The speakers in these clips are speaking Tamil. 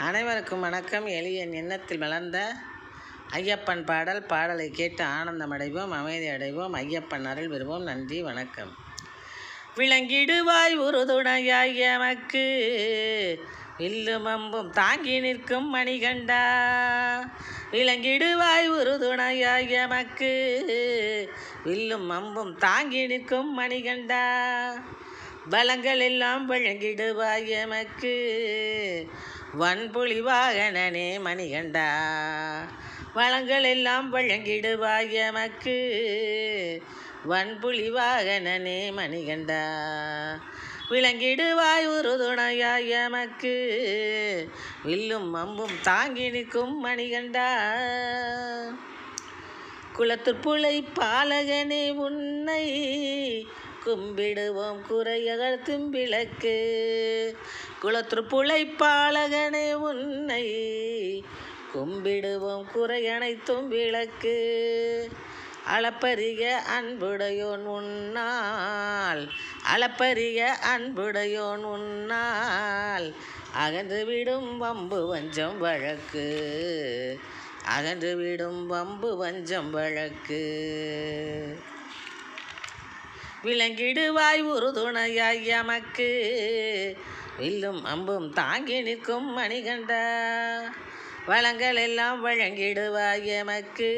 அனைவருக்கும் வணக்கம். எளிய எண்ணத்தில் வளர்ந்த ஐயப்பன் பாடல் பாடலை கேட்டு ஆனந்தம் அடைவோம் அமைதி அடைவோம் ஐயப்பன் அருள் பெறுவோம். நன்றி வணக்கம். விளங்கிடுவாய் உறுதுணையாய் எமக்கு. வில்லும் அம்பும் தாங்கி நிற்கும் மணிகண்டா. விளங்கிடுவாய் உறுதுணையாய் எமக்கு. வில்லும் அம்பும் தாங்கி நிற்கும் மணிகண்டா. பலங்கள் எல்லாம் வழங்கிடுவாய் எமக்கு. வன்புலி வாகனனே மணிகண்டா. வளங்கள் எல்லாம் வழங்கிடுவாய் எமக்கு. வன்புலி வாகனனே மணிகண்டா. விளங்கிடுவாய் ஒரு துணையாய் எமக்கு. வில்லும் அம்பும் தாங்கி நிற்கும் மணிகண்டா. குளத்துப்புழை பாலகனே உன்னை கும்பிடுவோம் குறையகள் தும்பிளக்கு குளத்துப்புழை பாலகனே உன்னை கும்பிடுவோம் குறையனைத்தும் விளக்கு. அளப்பரிய அன்புடையோன் உன்னால் அளப்பரிய அன்புடையோன் உன்னால். அகன்று விடும் வம்பு வஞ்சம் வழக்கு. அகன்று விடும் வம்பு வஞ்சம் வழக்கு. விளங்கிடுவாய் உறுதுணையாய் எமக்கு. வில்லும் அம்பும் தாங்கி நிற்கும் மணிகண்டா. வளங்கள் எல்லாம் வழங்கிடுவாய் எமக்கு.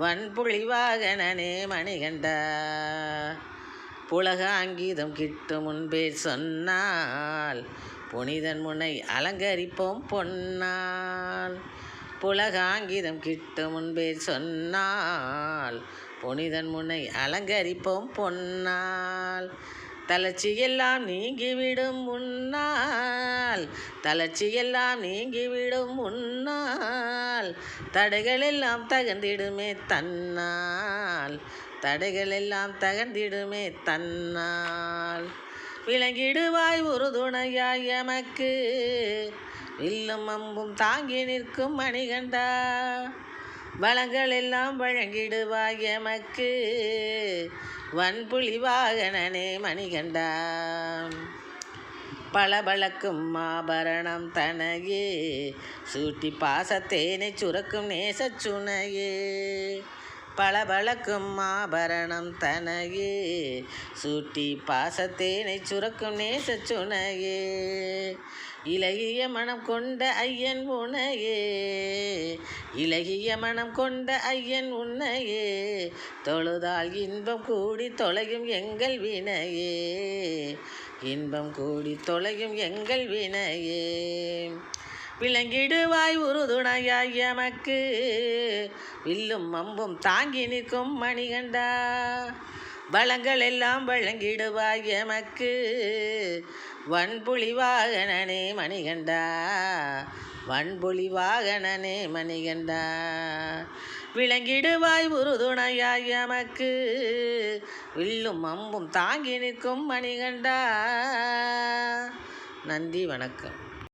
வன்புழிவாகனே மணிகண்டா. புலக அங்கீதம் கிட்டு முன்பே சொன்னால் புனிதன் முனை அலங்கரிப்போம் பொன்னால். புலகாங்கிதம் கிட்டு முன்பே சொன்னால் புனிதன் முனை அலங்கரிப்போம் பொன்னால். தளர்ச்சியெல்லாம் நீங்கிவிடும் முன்னால். தளர்ச்சியெல்லாம் நீங்கிவிடும் முன்னால். தடைகளெல்லாம் தகர்ந்திடுமே தன்னால். தடைகளெல்லாம் தகர்ந்திடுமே தன்னால். விளங்கிடுவாய் உறுதுணையாய் எமக்கு. வில்லும் அம்பும் தாங்கி நிற்கும் மணிகண்டா. வளங்கள் எல்லாம் வழங்கிடுவாய் எமக்கு. வன்புலி வாகனனே மணிகண்டா பளபளக்கும் ஆபரணம் தனையே. சூட்டி பாசத்தேனை சுரக்கும் நேசச்சுனையே பளபளக்கும் ஆபரணம் தனையே. சூட்டி பாசத்தேனை சுரக்கும் நேச சுனையே. இலகிய மனம் கொண்ட ஐயன் உனையே. இலகிய மனம் கொண்ட ஐயன் உன்னையே. தொழுதால் இன்பம் கூடி தொலையும் எங்கள் வினையே. இன்பம் கூடி தொலையும் எங்கள் வினையே. விளங்கிடுவாய் உறுதுணையாய் எமக்கு. வில்லும் அம்பும் தாங்கி நிற்கும் மணிகண்டா. வளங்கள் எல்லாம் வழங்கிடுவாய் எமக்கு. வன்புலி வாகனனே மணிகண்டா. வன்புலி வாகனனே மணிகண்டா. விளங்கிடுவாய் உறுதுணையாய் எமக்கு. வில்லும் அம்பும் தாங்கி நிற்கும் மணிகண்டா. நந்தி வணக்கம்.